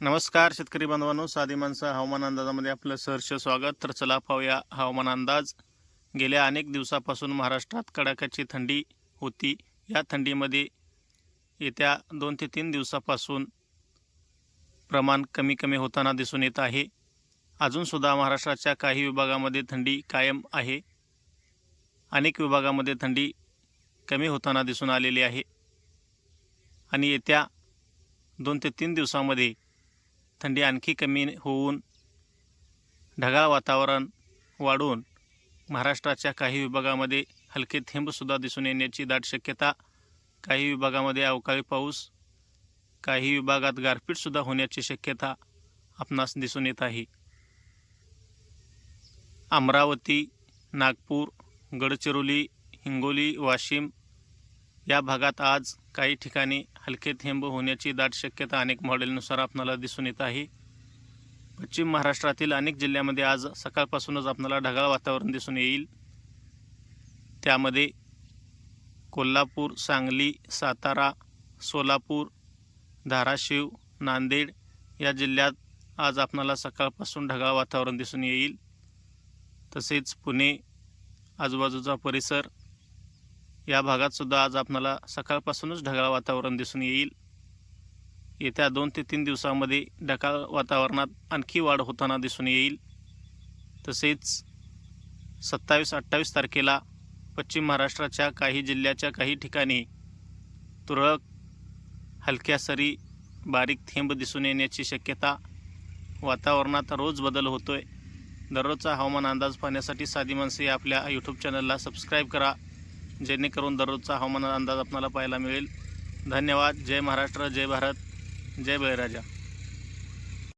नमस्कार शेतकरी बांधवांनो. साधी माणसं हवामान अंदाजामध्ये आपलं सहर्ष स्वागत. तर चला पाहूया हवामान अंदाज. गेल्या अनेक दिवसापासून महाराष्ट्रात कडाक्याची थंडी होती. या थंडीमध्ये येत्या दोन ते तीन दिवसापासून प्रमाण कमी कमी होताना दिसून येत आहे. अजूनसुद्धा महाराष्ट्राच्या काही विभागामध्ये थंडी कायम आहे. अनेक विभागामध्ये थंडी कमी होताना दिसून आलेली आहे. आणि येत्या दोन ते तीन दिवसामध्ये थंडी आणखी कमी होऊन ढगाळ वातावरण वाढून महाराष्ट्राच्या काही विभागामध्ये हलके थेंबसुद्धा दिसून येण्याची दाट शक्यता काही विभागामध्ये अवकाळी पाऊस काही विभागात गारपीटसुद्धा होण्याची शक्यता आपणास दिसून येत आहे. अमरावती नागपूर गडचिरोली हिंगोली वाशिम या भागात आज काही ठिकाणी हलके थेंब होण्याची दाट शक्यता अनेक मॉडेलनुसार आपणाला दिसून येत आहे. पश्चिम महाराष्ट्रातील अनेक जिल्ह्यामध्ये आज सकाळपासूनच आपल्याला ढगाळ वातावरण दिसून येईल. त्यामध्ये कोल्हापूर सांगली सातारा सोलापूर धाराशिव नांदेड या जिल्ह्यात आज आपणाला सकाळपासून ढगाळ वातावरण दिसून येईल. तसेच पुणे आजूबाजूचा परिसर या भागात सुद्धा आज आपणाला सकाळपासूनच ढगाळ वातावरण दिसून येईल. येत्या दोन ते तीन दिवसामध्ये ढगाळ वातावरणात आणखी वाढ होताना दिसून येईल. तसेच सत्तावीस अठ्ठावीस तारखेला पश्चिम महाराष्ट्राच्या काही जिल्ह्याच्या काही ठिकाणी तुरळक हलक्या सरी बारीक थेंब दिसून येण्याची शक्यता वातावरणात रोज बदल होतोय. दररोजचा हवामान अंदाज पाहण्यासाठी साधी माणसे आपल्या यूट्यूब चॅनलला सबस्क्राईब करा. जेणेकरून दररोजचा हवामान अंदाज आपल्याला पाहायला मिळेल. धन्यवाद. जय महाराष्ट्र जय भारत जय बळीराजा.